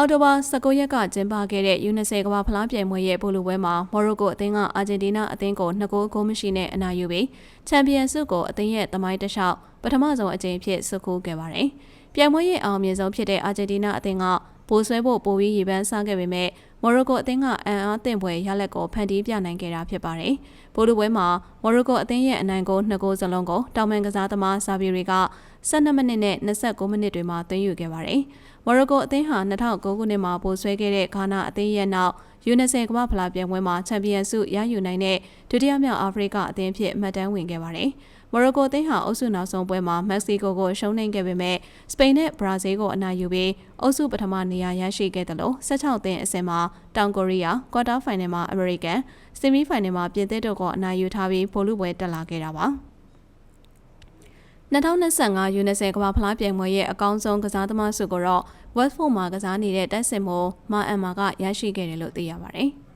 အော်တိုဘာ19ရက်ကကျင်းပခဲ့တဲ့ U20 ကမ္ဘာဖလားပြိုင်ပွဲရဲ့ပိုလိုပွဲမှာမော်ရိုကိုအသင်းကအာဂျင်တီးနားအသင်းကို2ဂိုးဂိုးမရှိနဲ့အနိုင်ယူပြီးချန်ပီယံဆုကိုအသင်းရဲ့သမိုင်းတစ်လျှောက်ပထမဆုံးအကြိမ်ဖြစ်ဆုခိုးခဲ့ပါတယ်။ပြိုင်ပွဲရဲ့အောင်မြင်ဆုံးဖြစ်တဲ့အာဂျင်တီးနားအသင်းကပိုဆွဲဖို့ပိုပြီးရေပန်းစားခဲ့ပေမဲ့ မော်ရိုကိုအသင်းကအန်အားတင်ပွဲရလက်ကိုဖန်တီးပြနိုင်ခဲ့တာဖြစ်ပါတယ်။ပိုလိုပွဲမှာမော်ရိုကိုအသင်းရဲ့အနိုင်ကို2ဂိုးစလုံးကိုတောင်မန်ကစားသမားဇာဗီရီက12မိနစ်နဲ့29မိနစ်တွေမှာသွင်းယူခဲ့ပါတယ်။မော်ရိုကိုအသင်းဟာ2009ခုနှစ်မှာပိုဆွဲခဲ့တဲ့ဂါနာအသင်းရဲ့နောက် U20 ကမ္ဘာဖလားပြိုင်ပွဲမှာချန်ပီယံဆုရယူနိုင်တဲ့ဒုတိယမြောက်အာဖရိကအသင်းဖြစ်မှတ်တမ်းဝင်ခဲ့ပါတယ်။ မော်ရိုကိုအသင်းဟာအုပ်စုနောက်ဆုံးပွဲမှာမက္ကဆီကိုကိုရှုံးနိမ့်ခဲ့ပေမဲ့စပိန်နဲ့ဘရာဇီးကိုအနိုင်ယူပြီးအုပ်စုပထမနေရာရရှိခဲ့တယ်လို့16သင်းအဆင့်မှာတောင်ကိုရီးယားကွာတာဖိုင်နယ်မှာအမေရိကန်ဆီမီဖိုင်နယ်မှာပြင်သစ်တို့ကအနိုင်ယူထားပြီးဖိုလူပွဲတက်လာခဲ့တာပါ။2025 U20 ကမ္ဘာဖလားပြိုင်ပွဲရဲ့အကောင်းဆုံးကစားသမားဆုကိုတော့ Watford မှာကစားနေတဲ့တိုက်စစ်မိုးမာအန်မာကရရှိခဲ့တယ်လို့သိရပါတယ်။